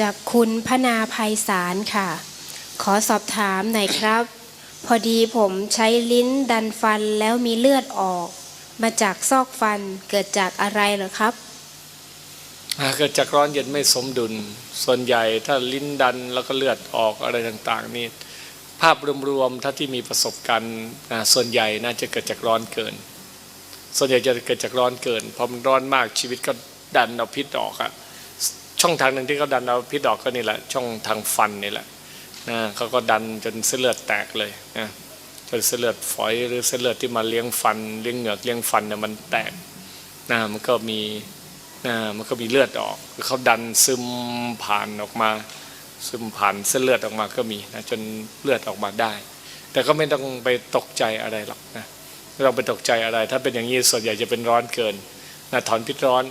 จากคุณพนาภัยสารค่ะ ขอสอบถามหน่อยครับ พอดีผมใช้ลิ้นดันฟันแล้วมีเลือดออก มาจากซอกฟันเกิดจากอะไรเหรอครับเกิดจากร้อนเย็นไม่สมดุล ส่วนใหญ่ถ้าลิ้นดันแล้วก็เลือดออกอะไรต่างๆนี่ภาพรวมๆถ้าที่มีประสบการณ์ส่วนใหญ่น่าจะเกิดจากร้อนเกิน ส่วนใหญ่จะเกิดจากร้อนเกินพอมันร้อนมากชีวิตก็ดันเอาพิษออกอะ ช่องทางหนึ่งที่เขาดันเอาพิษออกก็นี่แหละ ช่องทางฟันนี่แหละนะเขาก็ดันจนเส้นเลือดแตกเลยนะจนเส้นเลือดฝอยหรือเส้นเลือดที่มาเลี้ยงฟันเลี้ยงเหงือกเลี้ยงฟันเนี่ยมันแตกนะมันก็มีนะมันก็มีเลือดออกคือเขาดันซึมผ่านออกมา ซึมผ่านเส้นเลือดออกมาก็มีนะจนเลือดออกมาได้ แต่ก็ไม่ต้องไปตกใจอะไรหรอกนะไม่ต้องไปตกใจอะไร ถ้าเป็นอย่างนี้ส่วนใหญ่จะเป็นร้อนเกินนะถอนพิษร้อน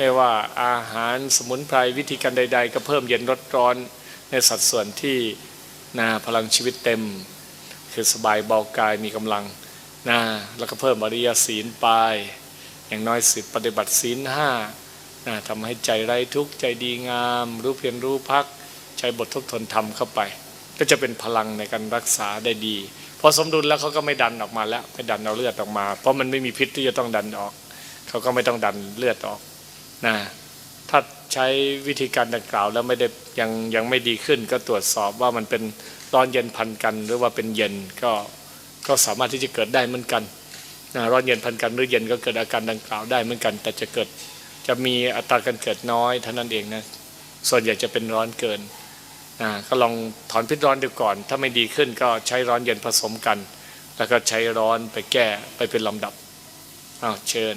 ไม่ว่าอาหารสมุนไพรวิธีการใด ๆ ก็เพิ่มเย็นลดร้อนในสัดส่วนที่นะพลังชีวิตเต็ม คือสบายเบากายมีกำลังนะแล้วก็เพิ่มอริยศีลไป อย่างน้อยสิบปฏิบัติศีลห้านะทำให้ใจไร้ทุกข์ใจดีงาม รู้เพียรรู้พักใช้บททบทนธรรมเข้าไป ก็จะเป็นพลังในการรักษาได้ดี พอสมดุลแล้วเขาก็ไม่ดันออกมาแล้วไม่ดันเอาเลือดออกมา เพราะมันไม่มีพิษที่จะต้องดันออก เขาก็ไม่ต้องดันเลือดออก นะถ้าใช้วิธีการดังกล่าวแล้วไม่ได้ยังยังไม่ดีขึ้น ก็ตรวจสอบว่ามันเป็นร้อนเย็นพันกัน หรือว่าเป็นเย็นก็ก็สามารถที่จะเกิดได้เหมือนกันนะร้อนเย็นพันกันหรือเย็นก็เกิดอาการดังกล่าวได้เหมือนกัน แต่จะเกิดจะมีอัตราการเกิดน้อยเท่านั้นเองนะส่วนใหญ่จะเป็นร้อนเกินนะก็ลองถอนพิษร้อนดูก่อน ถ้าไม่ดีขึ้นก็ใช้ร้อนเย็นผสมกัน แล้วก็ใช้ร้อนไปแก้ไปเป็นลำดับอ้าวเชิญ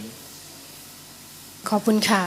ขอบคุณค่ะ